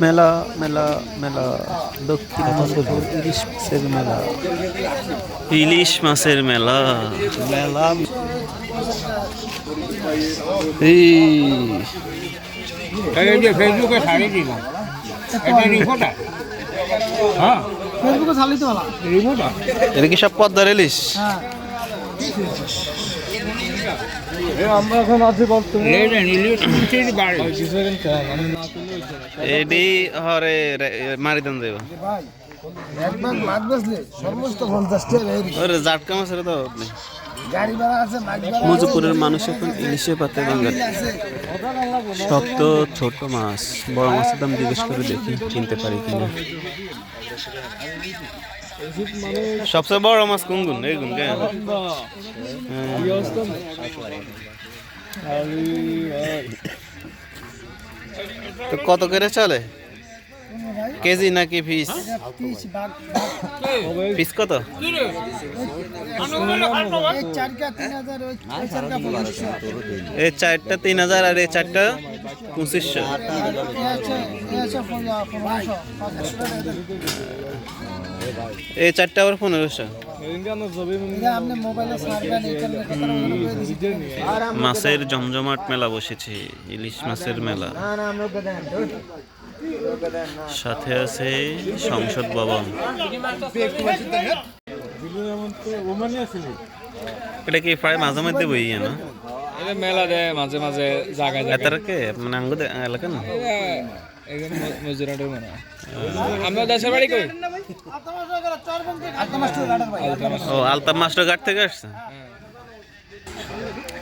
মেলা মেলা মেলা দক্ষিণ ইলিশ মাছের মেলা। ইলিশ মাছের মেলা। মেলা। ফেসবুকে ছাড়িয়ে দিলাম হ্যাঁ। ফেসবুকে এটা কি সব পদ্মার ইলিশ? হ্যাঁ। এডি হরে রে- মারি দেন দেব। একবার মাছ বেচলে সমস্ত পঞ্চাশ টাকা ওরে জাটকা মাছের তো আপনি। মানুষ এখন ইলিশে পাতে বাঙ্গাল আছে। সব তো ছোট মাছ বড় মাছের দাম জিজ্ঞেস করে দেখি চিনতে পারি কিনা। সবচেয়ে বড় মাছ কোন গুণ এই গুণ কেন তো কত করে চলে? কেজি নাকি ফিস? ফিস কত? এই চারটা তিন হাজার আর এই চারটা পঁচিশশো। এই চারটা আবার পনেরোশো। মাছের জমজমাট মেলা বসেছে ইলিশ মাছের মেলা। সাথে আছে সংসদ ভবন। এটা কি প্রায় মাঝে মধ্যে বই না? মেলা দেয় মাঝে মাঝে জায়গা জায়গা এতারকে মানে আঙ্গ এলাকা না? আমরা দেশের বাড়ি কই? ও আলতাপ মাস্টার ঘাট থেকে আসছেন?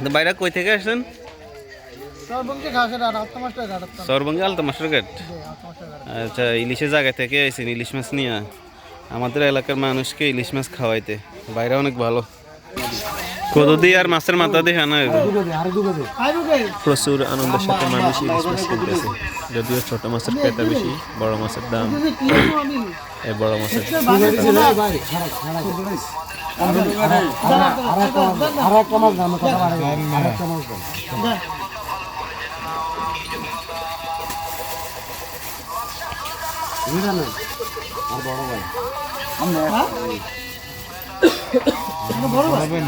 তো বাইরে কই থেকে আসছেন সর্বঙ্গে আত্ম মাস্টার ঘাট? আচ্ছা ইলিশের জায়গা থেকে আইছেন, ইলিশ মাছ নিয়ে। আমাদের এলাকার মানুষকে ইলিশ মাছ খাওয়াইতে। বাইরে অনেক ভালো। কত দিয়ে আর মাছের মাথা দিয়ে হানা প্রচুর আনন্দের সাথে মানুষ ইলিশ মাছ কিনতেছে যদিও ছোট মাছের ক্রেতা বেশি বড় মাছের দাম। এই বড় মাছের আর বড় ভাই। বড় হবে